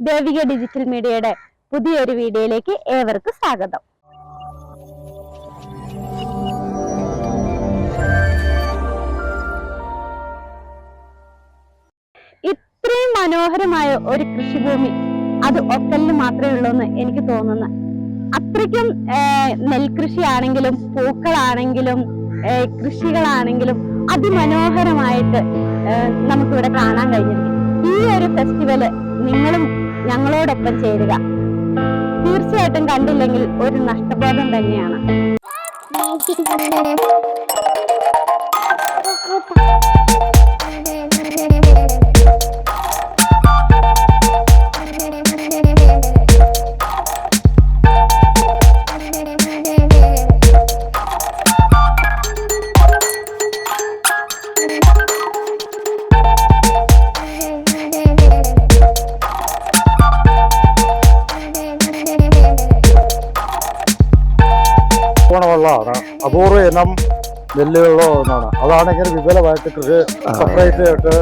Devika digital മീഡിയയുടെ പുതിയൊരു വീഡിയോയിലേക്ക് ഏവർക്കും സ്വാഗതം. ഇത്രയും മനോഹരമായ ഒരു കൃഷിഭൂമി അത് ഒക്കലിന് മാത്രമേ ഉള്ളൂ എന്ന് എനിക്ക് തോന്നുന്നു. അത്രയ്ക്കും നെൽകൃഷിയാണെങ്കിലും പൂക്കളാണെങ്കിലും കൃഷികളാണെങ്കിലും അതിമനോഹരമായിട്ട് നമുക്കിവിടെ കാണാൻ കഴിഞ്ഞിരിക്കും ഈ ഒരു ഫെസ്റ്റിവൽ നിങ്ങളും ഞങ്ങളോടൊപ്പം ചേരുക. തീർച്ചയായിട്ടും കണ്ടില്ലെങ്കിൽ ഒരു നഷ്ടബോധം തന്നെയാണ്. ഗുണമുള്ളതാണ് അപൂർവ ഇനം നെല്ലുകളോ ഒന്നാണ്. അതാണ് ഇങ്ങനെ വിപുലമായിട്ട് കൃഷി സെപ്പറേറ്റ് ആയിട്ട്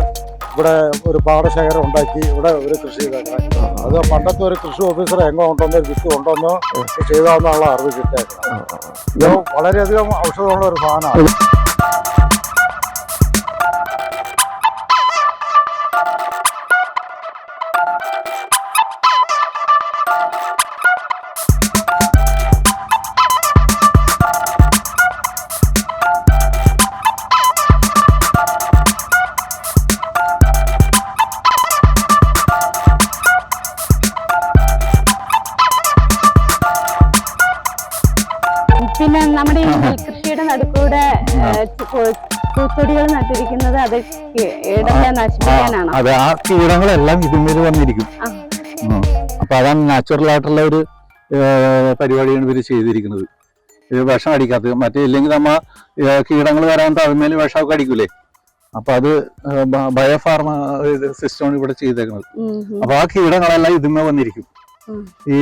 ഇവിടെ ഒരു പാടശേഖരം ഉണ്ടാക്കി ഇവിടെ ഒരു കൃഷി ചെയ്തേക്കണം. അത് പണ്ടത്തെ ഒരു കൃഷി ഓഫീസർ എങ്ങോ ഉണ്ടോന്നോ ഒരു വിത്ത് ഉണ്ടോന്നോ ചെയ്താന്നുള്ള അറിവ് കിട്ടിയേക്കണം. ഇത് വളരെയധികം ഔഷധമുള്ള ഒരു സാധനമാണ്. അത് ഇടത്തെ നശിപ്പിക്കാനാണോ? അത് ആ കീടങ്ങളെല്ലാം ഇതിന്മേൽ വന്നിരിക്കും. അപ്പൊ അതാണ് നാച്ചുറൽ ആയിട്ടുള്ള ഒരു പരിപാടിയാണ് ഇവർ ചെയ്തിരിക്കുന്നത്. വിഷം അടിക്കാത്തത്. മറ്റേ ഇല്ലെങ്കിൽ നമ്മ കീടങ്ങൾ വരാൻ അതിന്മേൽ വിഷമൊക്കെ അടിക്കൂലേ? അപ്പൊ അത് ബയോഫാർമ സിസ്റ്റമാണ് ഇവിടെ ചെയ്തേക്കുന്നത്. അപ്പൊ ആ കീടങ്ങളെല്ലാം ഇതിന്മേ വന്നിരിക്കും. ഈ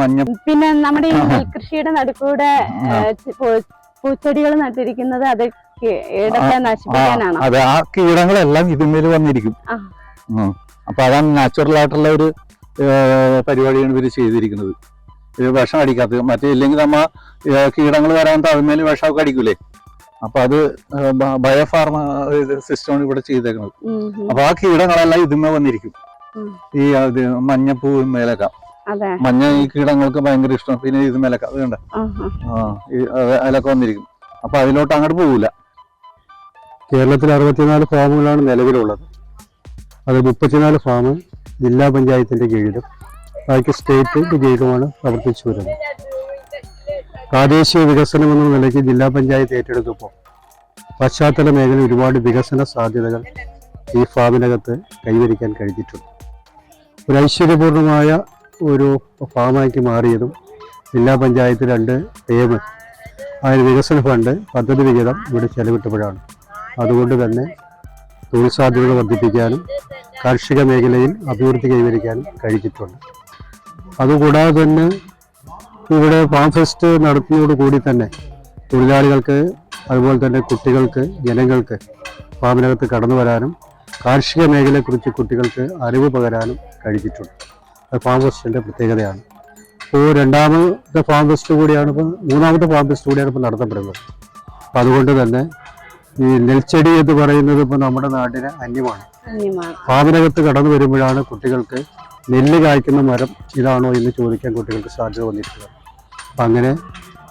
മഞ്ഞ പിന്നെ നമ്മുടെ ഈ. നെൽകൃഷിയുടെ നടുക്കൂടെ. പൂച്ചെടികൾ നട്ടിരിക്കുന്നത് അത് ഇടത്തെ നശിപ്പിക്കാനാണോ? അത് ആ കീടങ്ങളെല്ലാം ഇതിന്മേൽ വന്നിരിക്കും. അപ്പൊ അതാണ് നാച്ചുറൽ ആയിട്ടുള്ള ഒരു പരിപാടിയാണ് ഇവർ ചെയ്തിരിക്കുന്നത്. ഇത് വിഷം അടിക്കാത്തത്. മറ്റേ ഇല്ലെങ്കിൽ നമ്മ കീടങ്ങൾ വരാൻ അതിന്മേൽ വിഷമൊക്കെ അടിക്കൂലേ? അപ്പൊ അത് ബയോഫാർമ സിസ്റ്റമാണ് ഇവിടെ ചെയ്തേക്കുന്നത്. അപ്പൊ ആ കീടങ്ങളെല്ലാം ഇതിന്മേ വന്നിരിക്കും. ഈ മഞ്ഞപ്പൂ മേലക്ക. മഞ്ഞ ഈ കീടങ്ങൾക്ക് ഭയങ്കര ഇഷ്ടം. പിന്നെ ഇത് മേലൊക്കെ. അത് കണ്ട? അതിലൊക്കെ വന്നിരിക്കും. അപ്പൊ അതിലോട്ട് അങ്ങോട്ട് പോകൂല കേരളത്തിൽ അറുപത്തിനാല് ഫാമുകളാണ് നിലവിലുള്ളത്. അത് മുപ്പത്തിനാല് ഫാം ജില്ലാ പഞ്ചായത്തിന്റെ കീഴിലും ബാക്കി സ്റ്റേറ്റ് കീഴിലുമാണ് പ്രവർത്തിച്ചു വരുന്നത്. പ്രാദേശിക വികസനം എന്ന നിലയ്ക്ക് ജില്ലാ പഞ്ചായത്ത് ഏറ്റെടുത്തപ്പോൾ പശ്ചാത്തല മേഖല ഒരുപാട് വികസന സാധ്യതകൾ ഈ ഫാമിനകത്ത് കൈവരിക്കാൻ കഴിഞ്ഞിട്ടുണ്ട്. ഒരു ഐശ്വര്യപൂർണമായ ഒരു ഫാമാക്കി മാറിയതും ജില്ലാ പഞ്ചായത്ത് രണ്ട് ടേബിൾ അതിന് വികസന ഫണ്ട് പദ്ധതി വിഹിതം ഇവിടെ ചെലവിട്ടപ്പോഴാണ്. അതുകൊണ്ട് തന്നെ തൊഴിൽ സാധ്യതകൾ വർദ്ധിപ്പിക്കാനും കാർഷിക മേഖലയിൽ അഭിവൃദ്ധി കൈവരിക്കാനും കഴിഞ്ഞിട്ടുണ്ട്. അതുകൂടാതെ തന്നെ ഇവിടെ ഫാം ഫെസ്റ്റ് നടത്തുന്നതോടുകൂടി തന്നെ തൊഴിലാളികൾക്ക് അതുപോലെ തന്നെ കുട്ടികൾക്ക് ജനങ്ങൾക്ക് ഫാമിനകത്ത് കടന്നു വരാനും കാർഷിക മേഖലയെക്കുറിച്ച് കുട്ടികൾക്ക് അറിവ് പകരാനും കഴിഞ്ഞിട്ടുണ്ട്. അത് ഫാം ഫെസ്റ്റിന്റെ പ്രത്യേകതയാണ്. ഇപ്പോൾ രണ്ടാമത്തെ ഫാം ഫെസ്റ്റ് കൂടിയാണ് ഇപ്പോൾ മൂന്നാമത്തെ ഫാം ഫെസ്റ്റ് കൂടിയാണ് ഇപ്പോൾ നടത്തപ്പെടുന്നത്. അപ്പോൾ അതുകൊണ്ട് തന്നെ ഈ നെൽച്ചെടി എന്ന് പറയുന്നത് ഇപ്പോൾ നമ്മുടെ നാടിന് അന്യമാണ്. ഫാമിനകത്ത് കടന്നു വരുമ്പോഴാണ് കുട്ടികൾക്ക് നെല്ല് കായ്ക്കുന്ന മരം ഇതാണോ എന്ന് ചോദിക്കാൻ കുട്ടികൾക്ക് സാധ്യത വന്നിട്ടുള്ളത് അപ്പം അങ്ങനെ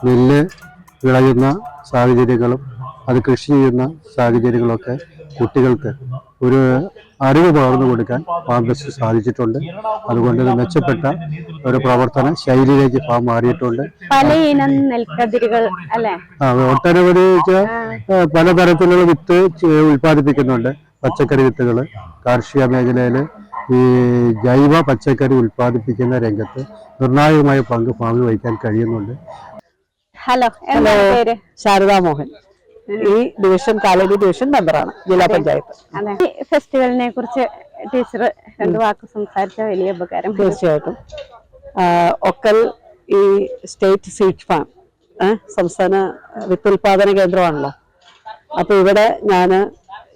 നെല്ല് വിളയുന്ന സാഹചര്യങ്ങളും അത് കൃഷി ചെയ്യുന്ന സാഹചര്യങ്ങളൊക്കെ കുട്ടികൾക്ക് ഒരു അറിവ് പകർന്നു കൊടുക്കാൻ കോൺഗ്രസ് സാധിച്ചിട്ടുണ്ട്. അതുകൊണ്ട് മെച്ചപ്പെട്ട ഒരു പ്രവർത്തന ശൈലിയിലേക്ക് ഫാം മാറിയിട്ടുണ്ട്. പലയിനം നെൽക്കതിരുകൾ അല്ലെ? ആ, ഒട്ടനവധി പലതരത്തിലുള്ള വിത്ത് ഉൽപ്പാദിപ്പിക്കുന്നുണ്ട് പച്ചക്കറി വിത്തുകൾ കാർഷിക മേഖലയിൽ ഈ ജൈവ പച്ചക്കറി ഉൽപ്പാദിപ്പിക്കുന്ന രംഗത്ത് നിർണായകമായ പങ്ക് ഫാമിൽ വഹിക്കാൻ കഴിയുന്നുണ്ട്. Hello hello. പേര്? ശാരദാ മോഹൻ. ഈ ഡിവിഷൻ കാലടി ഡിവിഷൻ മെമ്പറാണ് ജില്ലാ പഞ്ചായത്ത്. ഫെസ്റ്റിവലിനെ കുറിച്ച് ടീച്ചർ രണ്ട് വാക്ക് സംസാരിച്ച വലിയ ഉപകാരം തീർച്ചയായിട്ടും. ഒക്കൽ ഈ സ്റ്റേറ്റ് സീഡ് ഫാം സംസ്ഥാന വിത്തുൽപാദന കേന്ദ്രമാണല്ലോ. അപ്പൊ ഇവിടെ ഞാൻ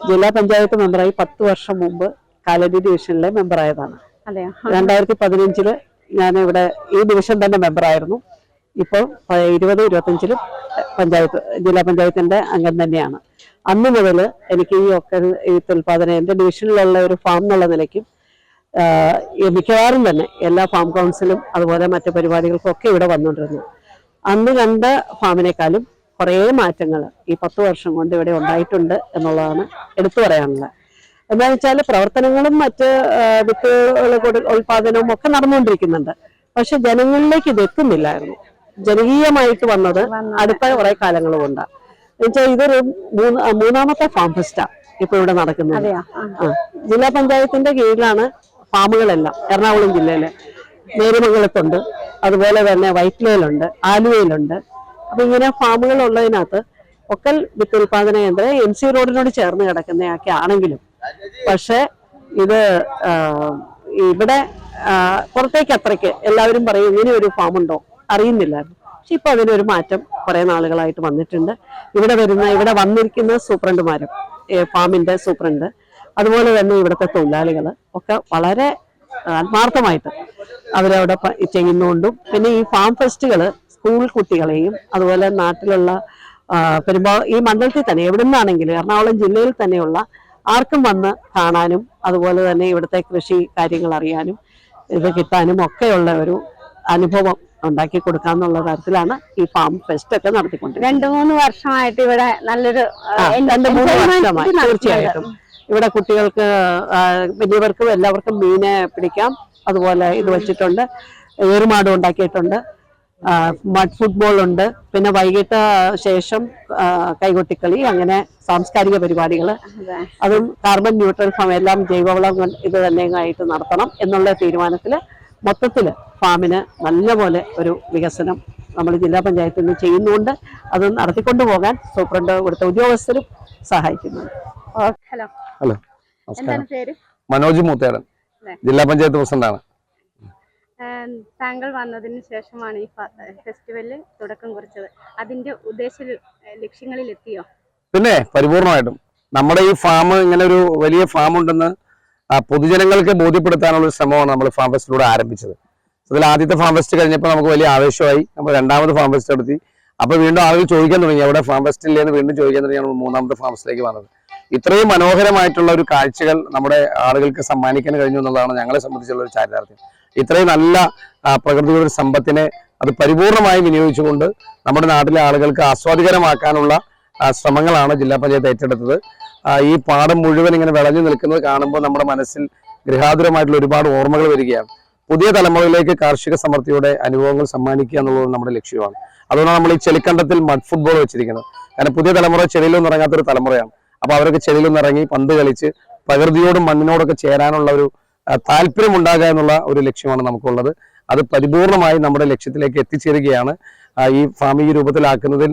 ജില്ലാ പഞ്ചായത്ത് മെമ്പറായി പത്ത് വർഷം മുമ്പ് കാലടി ഡിവിഷനിലെ മെമ്പറായതാണ്. രണ്ടായിരത്തി പതിനഞ്ചിൽ ഞാൻ ഇവിടെ ഈ ഡിവിഷൻ തന്നെ മെമ്പറായിരുന്നു. ഇപ്പോൾ ഇരുപത് ഇരുപത്തഞ്ചിലും പഞ്ചായത്ത് ജില്ലാ പഞ്ചായത്തിന്റെ അംഗം തന്നെയാണ്. അന്ന് മുതൽ എനിക്ക് ഈ ഒക്കെ ഈ ഉൽപാദനം ഡിവിഷനിലുള്ള ഒരു ഫാം എന്നുള്ള നിലയ്ക്കും മിക്കവാറും തന്നെ എല്ലാ ഫാം കൗൺസിലും അതുപോലെ മറ്റു പരിപാടികൾക്കും ഒക്കെ ഇവിടെ വന്നുകൊണ്ടിരുന്നു. അന്ന് കണ്ട ഫാമിനേക്കാളും കുറേ മാറ്റങ്ങൾ ഈ പത്ത് വർഷം കൊണ്ട് ഇവിടെ ഉണ്ടായിട്ടുണ്ട് എന്നുള്ളതാണ് എടുത്തു പറയാനുള്ളത്. എന്താണെന്ന് വെച്ചാൽ പ്രവർത്തനങ്ങളും മറ്റ് വിത്തുകൾ ഉൽപാദനവും ഒക്കെ നടന്നുകൊണ്ടിരിക്കുന്നുണ്ട്. പക്ഷെ ജനങ്ങളിലേക്ക് ഇത് എത്തുന്നില്ലായിരുന്നു. ജനകീയമായിട്ട് വന്നത് അടുത്ത കുറെ കാലങ്ങൾ കൊണ്ടാണ് എന്നുവെച്ചാൽ ഇതൊരു മൂന്നാമത്തെ ഫാം ഫെസ്റ്റാ ഇപ്പൊ ഇവിടെ നടക്കുന്നത്. ജില്ലാ പഞ്ചായത്തിന്റെ കീഴിലാണ് ഫാമുകളെല്ലാം. എറണാകുളം ജില്ലയിലെ നേരുമംഗലത്തുണ്ട് അതുപോലെ തന്നെ വൈറ്റ്ലയിലുണ്ട് ആലുവയിലുണ്ട് അപ്പൊ ഇങ്ങനെ ഫാമുകൾ ഉള്ളതിനകത്ത് ഒക്കൽ വിത്ത് ഉൽപാദന കേന്ദ്രം എം സി റോഡിനോട് ചേർന്ന് കിടക്കുന്നതൊക്കെ ആണെങ്കിലും. പക്ഷെ ഇത് ഇവിടെ പുറത്തേക്ക് അത്രയ്ക്ക് എല്ലാവരും പറയും ഇങ്ങനെ ഒരു ഫാമുണ്ടോ? അറിയുന്നില്ലായിരുന്നു. പക്ഷെ ഇപ്പൊ അതിനൊരു മാറ്റം കുറെ നാളുകളായിട്ട് വന്നിട്ടുണ്ട്. ഇവിടെ വരുന്ന ഇവിടെ വന്നിരിക്കുന്ന സൂപ്രണ്ടുമാരും ഫാമിന്റെ സൂപ്രണ്ട് അതുപോലെ തന്നെ ഇവിടുത്തെ തൊഴിലാളികൾ ഒക്കെ വളരെ ആത്മാർത്ഥമായിട്ട് അവരവിടെ ചെയ്യുന്നുകൊണ്ടും പിന്നെ ഈ ഫാം ഫെസ്റ്റുകൾ സ്കൂൾ കുട്ടികളെയും അതുപോലെ നാട്ടിലുള്ള പെരുമ്പാ ഈ മണ്ഡലത്തിൽ തന്നെ എവിടെ നിന്നാണെങ്കിലും എറണാകുളം ജില്ലയിൽ തന്നെയുള്ള ആർക്കും വന്ന് കാണാനും അതുപോലെ തന്നെ ഇവിടുത്തെ കൃഷി കാര്യങ്ങൾ അറിയാനും ഇത് കിട്ടാനും ഒക്കെയുള്ള ഒരു അനുഭവം ഉണ്ടാക്കി കൊടുക്കാന്നുള്ള തരത്തിലാണ് ഈ ഫാം ഫെസ്റ്റ് ഒക്കെ നടത്തിക്കൊണ്ടിരിക്കുന്നത്. രണ്ടു മൂന്ന് വർഷമായിട്ട് ഇവിടെ നല്ലൊരു രണ്ടു മൂന്ന് വർഷമായി. തീർച്ചയായിട്ടും. ഇവിടെ കുട്ടികൾക്ക് വലിയവർക്കും എല്ലാവർക്കും മീനെ പിടിക്കാം. അതുപോലെ ഇത് വെച്ചിട്ടുണ്ട്. ഏറുമാടും ഉണ്ടാക്കിയിട്ടുണ്ട്. മഡ് ഫുട്ബോൾ ഉണ്ട്. പിന്നെ വൈകിട്ട് ശേഷം കൈകൊട്ടിക്കളി അങ്ങനെ സാംസ്കാരിക പരിപാടികൾ അതും. കാർബൺ ന്യൂട്രൽ ഫാം എല്ലാം ജൈവവളം ഇത് തന്നെ ആയിട്ട് നടത്തണം എന്നുള്ള തീരുമാനത്തിൽ മൊത്തത്തിൽ ഫാമിന് നല്ലപോലെ ഒരു വികസനം നമ്മൾ ജില്ലാ പഞ്ചായത്തിൽ നിന്ന് ചെയ്യുന്നുണ്ട്. അത് നടത്തിക്കൊണ്ടു പോകാൻ സൂപ്രണ്ട് ഇവിടുത്തെ ഉദ്യോഗസ്ഥരും സഹായിക്കുന്നുണ്ട് ഹലോ. ഹലോ നമസ്കാരം. മനോജ് മൂത്തേടൻ ജില്ലാ പഞ്ചായത്ത് പ്രസിഡന്റാണ്. ആണ് താങ്കൾ വന്നതിന് ശേഷമാണ് ഈ ഫെസ്റ്റിവലിൽ തുടക്കം കുറിച്ചത്. അതിന്റെ ഉദ്ദേശ ലക്ഷ്യങ്ങളിൽ എത്തിയോ പിന്നെ പരിപൂർണമായിട്ടും. നമ്മുടെ ഈ ഫാം ഇങ്ങനെ ഒരു വലിയ ഫാം ഉണ്ടെന്ന് പൊതുജനങ്ങൾക്ക് ബോധ്യപ്പെടുത്താനുള്ള ശ്രമമാണ് നമ്മൾ ഫാം ഫെസ്റ്റിലൂടെ ആരംഭിച്ചത്. അതിൽ ആദ്യത്തെ ഫാം ഫെസ്റ്റ് കഴിഞ്ഞപ്പോൾ നമുക്ക് വലിയ ആവേശമായി നമ്മൾ രണ്ടാമത് ഫാം ഫെസ്റ്റ് നടത്തി. അപ്പൊ വീണ്ടും ആളുകൾ ചോദിക്കാൻ തുടങ്ങി അവിടെ ഫാം ഫെസ്റ്റ് ഇല്ലേന്ന് വീണ്ടും ചോദിക്കാൻ തുടങ്ങിയാണ് മൂന്നാമത്തെ ഫാം ഫെസ്റ്റിലേക്ക് വന്നത്. ഇത്രയും മനോഹരമായിട്ടുള്ള ഒരു കാഴ്ചകൾ നമ്മുടെ ആളുകൾക്ക് സമ്മാനിക്കാൻ കഴിഞ്ഞു എന്നുള്ളതാണ് ഞങ്ങളെ സംബന്ധിച്ചുള്ള ഒരു ചാരിതാർത്ഥ്യം. ഇത്രയും നല്ല പ്രകൃതിയുടെ സമ്പത്തിനെ അത് പരിപൂർണമായി വിനിയോഗിച്ചുകൊണ്ട് നമ്മുടെ നാട്ടിലെ ആളുകൾക്ക് ആസ്വാദികരമാക്കാനുള്ള ശ്രമങ്ങളാണ് ജില്ലാ പഞ്ചായത്ത് ഏറ്റെടുത്തത്. ഈ പാടം മുഴുവൻ ഇങ്ങനെ വിളഞ്ഞു നിൽക്കുന്നത് കാണുമ്പോൾ നമ്മുടെ മനസ്സിൽ ഗൃഹാതുരമായിട്ടുള്ള ഒരുപാട് ഓർമ്മകൾ വരികയാണ്. പുതിയ തലമുറയിലേക്ക് കാർഷിക സമൃദ്ധിയുടെ അനുഭവങ്ങൾ സമ്മാനിക്കുക എന്നുള്ളത് നമ്മുടെ ലക്ഷ്യമാണ്. അതുകൊണ്ടാണ് നമ്മൾ ഈ ചെളിക്കണ്ടത്തിൽ മഡ് ഫുട്ബോൾ വെച്ചിരിക്കുന്നത്. കാരണം പുതിയ തലമുറ ചെളിയിലൊന്നും ഇറങ്ങാത്തൊരു തലമുറയാണ്. അപ്പൊ അവരൊക്കെ ചെളിയിലൊന്നും ഇറങ്ങി പന്ത് കളിച്ച് പ്രകൃതിയോടും മണ്ണിനോടൊക്കെ ചേരാനുള്ള ഒരു താല്പര്യം ഉണ്ടാകുക എന്നുള്ള ഒരു ലക്ഷ്യമാണ് നമുക്കുള്ളത്. അത് പരിപൂർണമായി നമ്മുടെ ലക്ഷ്യത്തിലേക്ക് എത്തിച്ചേരുകയാണ്. ഈ ഫാം ഈ രൂപത്തിലാക്കുന്നതിൽ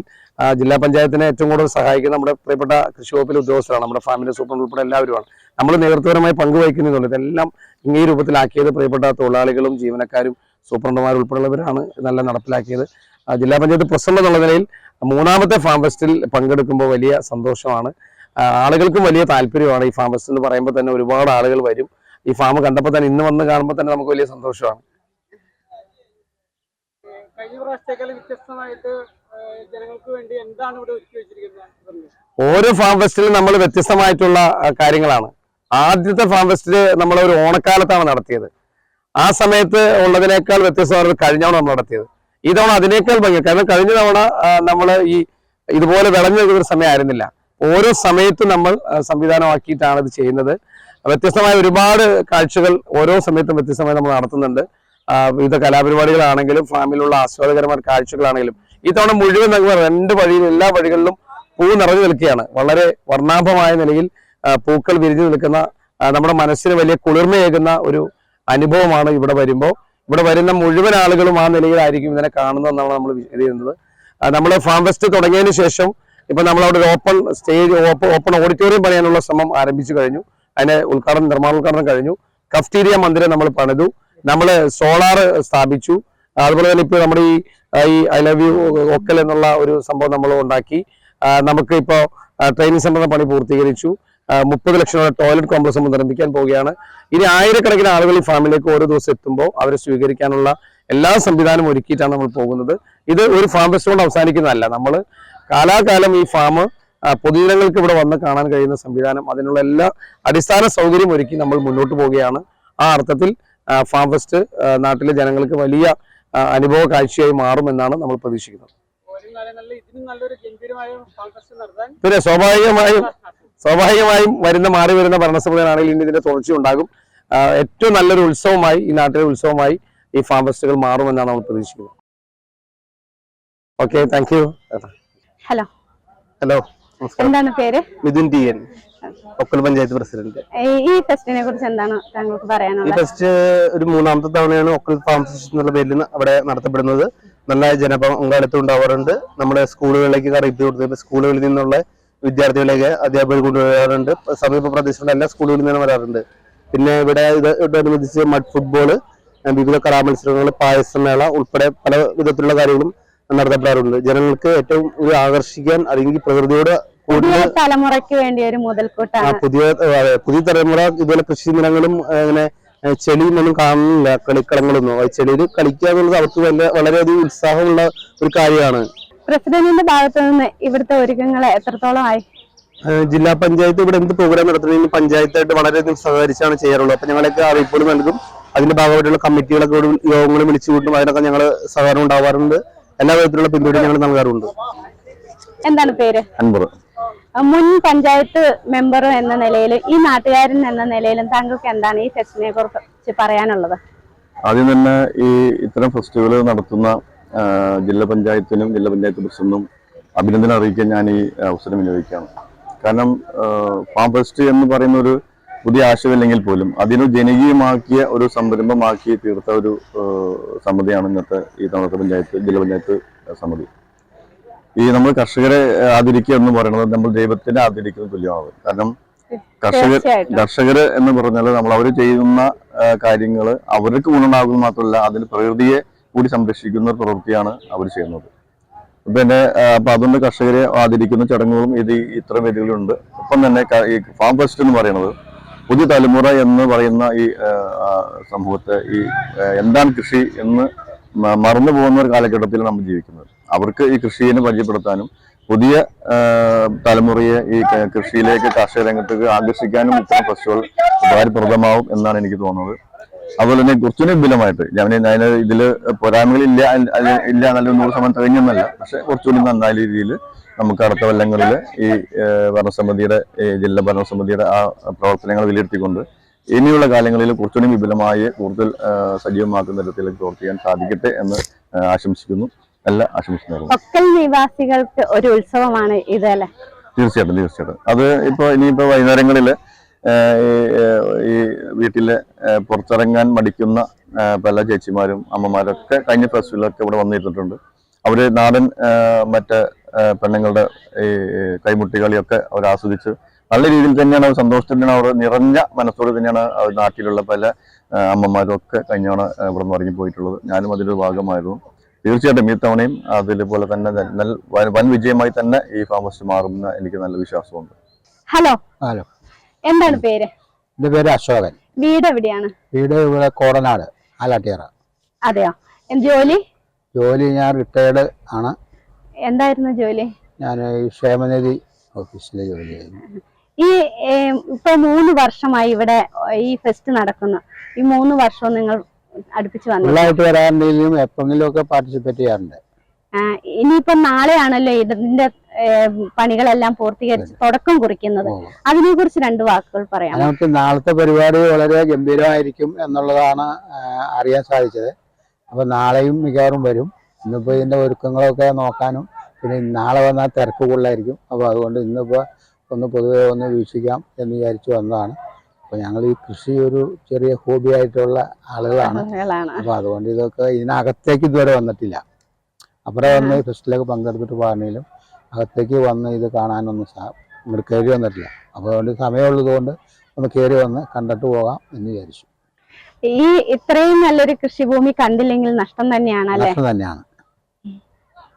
ജില്ലാ പഞ്ചായത്തിനെ ഏറ്റവും കൂടുതൽ സഹായിക്കുന്ന നമ്മുടെ പ്രിയപ്പെട്ട കൃഷി വകുപ്പിലെ ഉദ്യോഗസ്ഥരാണ് നമ്മുടെ ഫാമിന്റെ സൂപ്രണ്ട് ഉൾപ്പെടെ എല്ലാവരുമാണ്. നമ്മൾ നേതൃത്വപരമായി പങ്കുവഹിക്കുന്നുള്ളൂ ഇതെല്ലാം ഈ രൂപത്തിലാക്കിയത് പ്രിയപ്പെട്ട തൊഴിലാളികളും ജീവനക്കാരും സൂപ്രണ്ടുമാരും ഉൾപ്പെടെയുള്ളവരാണ് ഇതെല്ലാം നടപ്പിലാക്കിയത്. ജില്ലാ പഞ്ചായത്ത് പ്രസിഡന്റ് എന്നുള്ള നിലയിൽ മൂന്നാമത്തെ ഫാം ഫെസ്റ്റിൽ പങ്കെടുക്കുമ്പോൾ വലിയ സന്തോഷമാണ്. ആളുകൾക്കും വലിയ താല്പര്യമാണ് ഈ ഫാം ഫെസ്റ്റ് എന്ന് പറയുമ്പോൾ തന്നെ ഒരുപാട് ആളുകൾ വരും. ഈ ഫാം കണ്ടപ്പോൾ തന്നെ ഇന്ന് വന്ന് കാണുമ്പോൾ തന്നെ നമുക്ക് വലിയ സന്തോഷമാണ്. കഴിഞ്ഞ പ്രാവശ്യത്തേക്കാൾ വ്യത്യസ്തമായിട്ട് ജനങ്ങൾക്ക് വേണ്ടി എന്താണ് ഇവിടെ ഒരുക്കി ഓരോ ഫാം ഫെസ്റ്റിലും നമ്മൾ വ്യത്യസ്തമായിട്ടുള്ള കാര്യങ്ങളാണ്. ആദ്യത്തെ ഫാം ഫെസ്റ്റിൽ നമ്മൾ ഒരു ഓണക്കാലത്താണ് നടത്തിയത്. ആ സമയത്ത് ഉള്ളതിനേക്കാൾ വ്യത്യസ്തമാണ് കഴിഞ്ഞാണ് നമ്മൾ നടത്തിയത്. ഇതവണ അതിനേക്കാൾ ഭംഗി. കാരണം കഴിഞ്ഞ തവണ നമ്മൾ ഈ ഇതുപോലെ വിളഞ്ഞു നിൽക്കുന്ന സമയമായിരുന്നില്ല ഓരോ സമയത്തും നമ്മൾ സംവിധാനമാക്കിയിട്ടാണ് ഇത് ചെയ്യുന്നത്. വ്യത്യസ്തമായ ഒരുപാട് കാഴ്ചകൾ ഓരോ സമയത്തും വ്യത്യസ്തമായി നമ്മൾ നടത്തുന്നുണ്ട്. വിവിധ കലാപരിപാടികളാണെങ്കിലും ഫാമിലുള്ള ആസ്വാദകരമായ കാഴ്ചകളാണെങ്കിലും ഇത്തവണ തവണ മുഴുവൻ നമുക്ക് രണ്ട് വഴിയിലും എല്ലാ വഴികളിലും പൂ നിറഞ്ഞു നിൽക്കുകയാണ്. വളരെ വർണാഭമായ നിലയിൽ പൂക്കൾ വിരിഞ്ഞു നിൽക്കുന്ന നമ്മുടെ മനസ്സിന് വലിയ കുളിർമയേകുന്ന ഒരു അനുഭവമാണ് ഇവിടെ വരുമ്പോൾ. ഇവിടെ വരുന്ന മുഴുവൻ ആളുകളും ആ നിലയിലായിരിക്കും ഇതിനെ കാണുന്നതെന്നാണ് നമ്മൾ ചെയ്യുന്നത് നമ്മൾ ഫാം ഫെസ്റ്റ് തുടങ്ങിയതിന് ശേഷം ഇപ്പൊ നമ്മൾ അവിടെ ഒരു ഓപ്പൺ സ്റ്റേജ് ഓപ്പൺ ഓഡിറ്റോറിയം പണിയാനുള്ള ശ്രമം ആരംഭിച്ചു കഴിഞ്ഞു. അതിന് ഉദ്ഘാടനം നിർമ്മാണോദ്ഘാടനം കഴിഞ്ഞു. കഫ്റ്റീരിയ മന്ദിരം നമ്മൾ പണിതു. നമ്മൾ സോളാർ സ്ഥാപിച്ചു. അതുപോലെ തന്നെ ഇപ്പോൾ നമ്മുടെ ഈ ഈ ഐ ലവ് യു ഒക്കൽ എന്നുള്ള ഒരു സംഭവം നമ്മൾ ഉണ്ടാക്കി. നമുക്ക് ഇപ്പോൾ ട്രെയിനിങ് സെന്ററിന്റെ പണി പൂർത്തീകരിച്ചു. മുപ്പത് ലക്ഷം രൂപ ടോയ്ലറ്റ് കോംപ്ലക്സ് നമ്മൾ നിർമ്മിക്കാൻ പോവുകയാണ്. ഇനി ആയിരക്കണക്കിന് ആളുകൾ ഈ ഫാമിലേക്ക് ഓരോ ദിവസം എത്തുമ്പോൾ അവരെ സ്വീകരിക്കാനുള്ള എല്ലാ സംവിധാനവും ഒരുക്കിയിട്ടാണ് നമ്മൾ പോകുന്നത്. ഇത് ഒരു ഫാം ഫെസ്റ്റ് കൊണ്ട് അവസാനിക്കുന്നതല്ല. നമ്മൾ കാലാകാലം ഈ ഫാം പൊതുജനങ്ങൾക്ക് ഇവിടെ വന്ന് കാണാൻ കഴിയുന്ന സംവിധാനം അതിനുള്ള എല്ലാ അടിസ്ഥാന സൗകര്യം ഒരുക്കി നമ്മൾ മുന്നോട്ട് പോവുകയാണ്. ആ അർത്ഥത്തിൽ ഫാം ഫെസ്റ്റ് നാട്ടിലെ ജനങ്ങൾക്ക് വലിയ അനുഭവ കാഴ്ചയായി മാറുമെന്നാണ് നമ്മൾ പ്രതീക്ഷിക്കുന്നത്. പിന്നെ സ്വാഭാവികമായും സ്വാഭാവികമായും വരുന്ന മാറി വരുന്ന ഭരണസമിതിയാണെങ്കിൽ ഇനി ഇതിന്റെ തുടർച്ച ഉണ്ടാകും ഏറ്റവും നല്ലൊരു ഉത്സവമായി ഈ നാട്ടിലെ ഉത്സവമായി ഈ ഫാം ഫെസ്റ്റുകൾ മാറുമെന്നാണ് നമ്മൾ പ്രതീക്ഷിക്കുന്നത്. Okay thank you. Hello. Hello എന്താണ് പേര്? Midhun T N. Okkal panchayat president. ഈ- ഈ ഫെസ്റ്റിനെ കുറിച്ച് എന്താണ് താങ്കൾക്ക് ഈ ഫെസ്റ്റ് ഒരു മൂന്നാമത്തെ തവണയാണ് ഒക്കൽ ഫാം ഫെസ്റ്റ് എന്നുള്ള പേരിൽ അവിടെ നടത്തപ്പെടുന്നത്. നല്ല ജനപങ്കാളിത്തം ഉണ്ടാവാറുണ്ട്. നമ്മുടെ സ്കൂളുകളിലേക്ക് അറിയിപ്പ് കൊടുത്തിട്ട് സ്കൂളുകളിൽ നിന്നുള്ള വിദ്യാർത്ഥികളെയൊക്കെ അധ്യാപകർ കൊണ്ടുവരാറുണ്ട്. സമീപ പ്രദേശത്തുള്ള എല്ലാ സ്കൂളുകളിൽ നിന്നും വരാറുണ്ട്. പിന്നെ ഇവിടെ ഇത് ഇതോടനുബന്ധിച്ച് മഡ് ഫുട്ബോൾ വിവിധ കലാമത്സരങ്ങൾ പായസമേള ഉൾപ്പെടെ പല വിധത്തിലുള്ള കാര്യങ്ങളും നടത്തപ്പെടാറുണ്ട്. ജനങ്ങൾക്ക് ഏറ്റവും ആകർഷിക്കാൻ അല്ലെങ്കിൽ പ്രകൃതിയോട് പുതിയ തലമുറയ്ക്ക് വേണ്ടി ഒരു മുതൽക്കൂട്ടാണ്. പുതിയ പുതിയ തലമുറ ഇതുപോലെ കൃഷി നിലങ്ങളും അങ്ങനെ ചെളിയൊന്നും ചെളിയും ഒന്നും കാണുന്നില്ല കളിക്കളങ്ങളൊന്നും. ചെളിയിൽ കളിക്കുക എന്നുള്ളത് അവർക്ക് വലിയ വളരെയധികം ഉത്സാഹമുള്ള ഒരു കാര്യമാണ്. പ്രസിഡന്റിന്റെ ഭാഗത്തു നിന്ന് ഇവിടുത്തെ ഒരുക്കങ്ങൾ എത്രത്തോളമായി? ആയി ജില്ലാ പഞ്ചായത്ത് ഇവിടെ എന്ത് പ്രോഗ്രാം നടത്തുന്നതിന് പഞ്ചായത്തായിട്ട് വളരെയധികം സഹകരിച്ചാണ് ചെയ്യാറുള്ളത്. അപ്പൊ ഞങ്ങളൊക്കെ അറിയിപ്പുകൾ നൽകും. അതിന്റെ ഭാഗമായിട്ടുള്ള കമ്മിറ്റികളൊക്കെ യോഗങ്ങൾ വിളിച്ചു കൂട്ടും അതിനൊക്കെ ഞങ്ങൾ സഹകരണം ഉണ്ടാവാറുണ്ട്. എല്ലാ വിധത്തിലുള്ള പിന്തുണ ഞങ്ങൾ നൽകാറുണ്ട്. എന്താണ് പേര്? അൻപത് മുൻ പഞ്ചായത്ത് മെമ്പർ എന്ന നിലയിലും ഈ നാട്ടുകാരൻ എന്ന നിലയിലും താങ്കൾക്ക് എന്താണ് ഈ ഫെസ്റ്റിനെ കുറിച്ച് പറയാനുള്ളത്? ആദ്യം തന്നെ ഈ ഇത്തരം ഫെസ്റ്റിവൽ നടത്തുന്ന ജില്ലാ പഞ്ചായത്തിനും ജില്ലാ പഞ്ചായത്ത് പ്രസിഡന്റും അഭിനന്ദനം അറിയിക്കാൻ ഞാൻ ഈ അവസരം വിനിയോഗിക്കുകയാണ്. കാരണം ഫാം ഫെസ്റ്റ് എന്ന് പറയുന്ന ഒരു പുതിയ ആശയമില്ലെങ്കിൽ പോലും അതിനു ജനകീയമാക്കിയ ഒരു സംരംഭമാക്കി തീർത്ത ഒരു സമിതിയാണ് ഇന്നത്തെ ഈ തവണത്തെ പഞ്ചായത്ത് ജില്ലാ പഞ്ചായത്ത് സമിതി. ഈ നമ്മൾ കർഷകരെ ആദരിക്കുക എന്ന് പറയുന്നത് നമ്മൾ ദൈവത്തിനെ ആദരിക്കുന്ന തുല്യമാണ് കാരണം കർഷകർ കർഷകര് കർഷകർ എന്ന് പറഞ്ഞാൽ നമ്മൾ അവർ ചെയ്യുന്ന കാര്യങ്ങൾ അവർക്ക് ഗുണമാകുന്ന മാത്രമല്ല അതിന് പ്രകൃതിയെ കൂടി സംരക്ഷിക്കുന്ന പ്രവൃത്തിയാണ് അവർ ചെയ്യുന്നത്. പിന്നെ അപ്പൊ അതുകൊണ്ട് കർഷകരെ ആദരിക്കുന്ന ചടങ്ങുകളും ഇത് ഇത്തരം വേദികളുണ്ട് ഒപ്പം തന്നെ ഈ ഫാം ഫെസ്റ്റ് എന്ന് പറയുന്നത് പുതിയ തലമുറ എന്ന് പറയുന്ന ഈ സമൂഹത്തെ ഈ എന്താണ് കൃഷി എന്ന് മറന്നു പോകുന്ന ഒരു കാലഘട്ടത്തിൽ നമ്മൾ ജീവിക്കുന്നത്. അവർക്ക് ഈ കൃഷിയെ പരിചയപ്പെടുത്താനും പുതിയ തലമുറയെ ഈ കൃഷിയിലേക്ക് കാർഷിക രംഗത്തേക്ക് ആകർഷിക്കാനും ഇത്തരം ഫെസ്റ്റിവൽ ഉപകാരപ്രദമാവും എന്നാണ് എനിക്ക് തോന്നുന്നത്. അതുപോലെ തന്നെ കുറച്ചുകൂടി വിപുലമായിട്ട് ഞാൻ ഞാൻ ഇതിൽ പോരായ്മകളില്ല ഇല്ല നല്ല നൂറ് ശതമാനം തികഞ്ഞെന്നല്ല പക്ഷെ കുറച്ചുകൂടി നന്നായ രീതിയിൽ നമുക്ക് അടുത്ത കൊല്ലങ്ങളിൽ ഈ ഭരണസമിതിയുടെ ജില്ലാ ഭരണസമിതിയുടെ ആ പ്രവർത്തനങ്ങൾ വിലയിരുത്തിക്കൊണ്ട് ഇനിയുള്ള കാലങ്ങളിൽ കുറച്ചുകൂടി വിപുലമായി കൂടുതൽ സജീവമാക്കുന്ന തരത്തിലേക്ക് പ്രവർത്തിക്കാൻ സാധിക്കട്ടെ എന്ന് ആശംസിക്കുന്നു. എല്ലാ നേരുന്നു. ഒക്കൽ നിവാസികൾക്ക് ഒരു ഉത്സവമാണ് ഇത് അല്ലെ? തീർച്ചയായിട്ടും തീർച്ചയായിട്ടും. അത് ഇപ്പോൾ ഇനിയിപ്പോൾ വൈകുന്നേരങ്ങളിൽ ഈ വീട്ടിലെ പുറത്തിറങ്ങാൻ മടിക്കുന്ന പല ചേച്ചിമാരും അമ്മമാരൊക്കെ കഴിഞ്ഞ ഫെസ്റ്റിവലൊക്കെ ഇവിടെ വന്നിരുന്നിട്ടുണ്ട്. അവർ നാടൻ മറ്റേ പെണ്ണുങ്ങളുടെ ഈ കൈമുട്ടികളിയൊക്കെ അവർ ആസ്വദിച്ച് നല്ല രീതിയിൽ തന്നെയാണ് അവർ സന്തോഷത്തിനാണ് അവർ നിറഞ്ഞ മനസ്സോട് തന്നെയാണ് അവർ നാട്ടിലുള്ള പല അമ്മമാരും ഒക്കെ കഴിഞ്ഞാണ് ഇവിടെ നിന്ന് ഇറങ്ങി പോയിട്ടുള്ളത് ഞാനും അതിന്റെ ഭാഗമായിരുന്നു. തീർച്ചയായിട്ടും ഈ തവണയും അതുപോലെ തന്നെ നല്ല വൻ- വിജയമായി തന്നെ ഈ ഫാമസ്റ്റ് മാറുമെന്ന് എനിക്ക് നല്ല വിശ്വാസമുണ്ട്. ഹലോ. ഹലോ. എന്താണ് പേര്? എന്റെ പേര് അശോകൻ. വീട് എവിടെയാണ്? വീട് ഇവിടെ കോടനാട് ആലാട്ടിയറ. അതെയോ? ജോലി? ജോലി ഞാൻ റിട്ടയർഡ് ആണ്. എന്തായിരുന്നു ജോലി? ഞാൻ ഈ ക്ഷേമനിധി ഓഫീസിലെ ജോലി ചെയ്യുന്നു. ഈ ഇപ്പൊ മൂന്ന് വർഷമായി ഇവിടെ ഈ ഫെസ്റ്റ് നടക്കുന്നു. ഈ മൂന്ന് വർഷവും നിങ്ങൾ അടുപ്പിച്ച് വന്നു ഫുള്ളായിട്ട് വരാറുണ്ടെങ്കിലും എപ്പോഴെങ്കിലും ഒക്കെ പാർട്ടിസിപ്പേറ്റ് ചെയ്യാറുണ്ട്. ഇനിയിപ്പോ നാളെയാണല്ലോ ഇതിന്റെ പണികളെല്ലാം പൂർത്തീകരിച്ച് തുടക്കം കുറിക്കുന്നത്. അതിനെ കുറിച്ച് രണ്ട് വാക്കുകൾ പറയാം നമുക്ക് നാളത്തെ പരിപാടി വളരെ ഗംഭീരമായിരിക്കും എന്നുള്ളതാണ് അറിയാൻ സാധിച്ചത്. അപ്പൊ നാളെയും മിക്കവാറും വരും. ഇന്നിപ്പോ ഇതിന്റെ ഒരുക്കങ്ങളൊക്കെ നോക്കാനും പിന്നെ നാളെ വന്നാൽ തിരക്ക് കൂടുതലായിരിക്കും. അപ്പോൾ അതുകൊണ്ട് ഇന്നിപ്പോൾ ഒന്ന് പൊതുവെ ഒന്ന് വീക്ഷിക്കാം എന്ന് വിചാരിച്ചു വന്നതാണ്. അപ്പോൾ ഞങ്ങൾ ഈ കൃഷി ഒരു ചെറിയ ഹോബി ആയിട്ടുള്ള ആളുകളാണ്. അപ്പോൾ അതുകൊണ്ട് ഇതൊക്കെ ഇതിനകത്തേക്ക് ഇതുവരെ വന്നിട്ടില്ല. അപ്പുറം വന്ന് ഫെസ്റ്റിലൊക്കെ പങ്കെടുത്തിട്ട് പറഞ്ഞാലും അകത്തേക്ക് വന്ന് ഇത് കാണാനൊന്നും ഇങ്ങോട്ട് കയറി വന്നിട്ടില്ല. അപ്പോൾ അതുകൊണ്ട് സമയമുള്ളത് കൊണ്ട് ഒന്ന് കയറി വന്ന് കണ്ടിട്ട് പോകാം എന്ന് വിചാരിച്ചു. ഈ ഇത്രയും നല്ലൊരു കൃഷിഭൂമി കണ്ടില്ലെങ്കിൽ നഷ്ടം തന്നെയാണ് നഷ്ടം തന്നെയാണ്.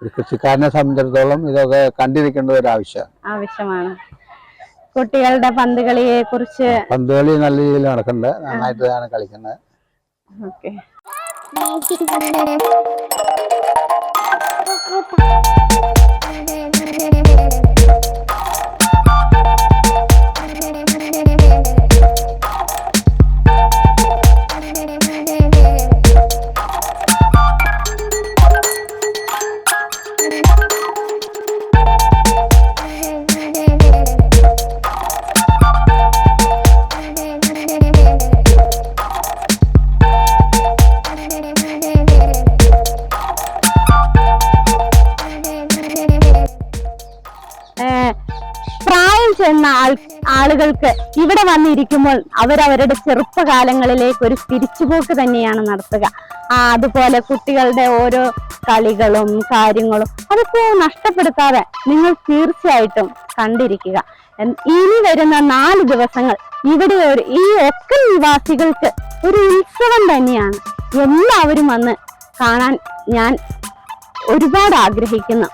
ഒരു കൃഷിക്കാരനെ സംബന്ധിച്ചിടത്തോളം ഇതൊക്കെ കണ്ടിരിക്കേണ്ട ഒരു ആവശ്യമാണ്. ആവശ്യമാണ്. കുട്ടികളുടെ പന്ത് കളിയെ കുറിച്ച് പന്ത് കളി നല്ല രീതിയിൽ നടക്കുന്നുണ്ട് നന്നായിട്ടാണ് കളിക്കുന്നത് ഓക്കെ ചെന്ന ആൾ ആളുകൾക്ക് ഇവിടെ വന്നിരിക്കുമ്പോൾ അവരവരുടെ ചെറുപ്പകാലങ്ങളിലേക്ക് ഒരു തിരിച്ചുപോക്ക് തന്നെയാണ് നടത്തുക. ആ അതുപോലെ കുട്ടികളുടെ ഓരോ കളികളും കാര്യങ്ങളും അതൊക്കെ നഷ്ടപ്പെടുത്താതെ നിങ്ങൾ തീർച്ചയായിട്ടും കണ്ടിരിക്കുക. ഇനി വരുന്ന നാല് ദിവസങ്ങൾ ഇവിടെ ഒരു ഈ ഒക്കെ നിവാസികൾക്ക് ഒരു ഉത്സവം തന്നെയാണ്. എല്ലാവരും വന്ന് കാണാൻ ഞാൻ ഒരുപാട് ആഗ്രഹിക്കുന്നു.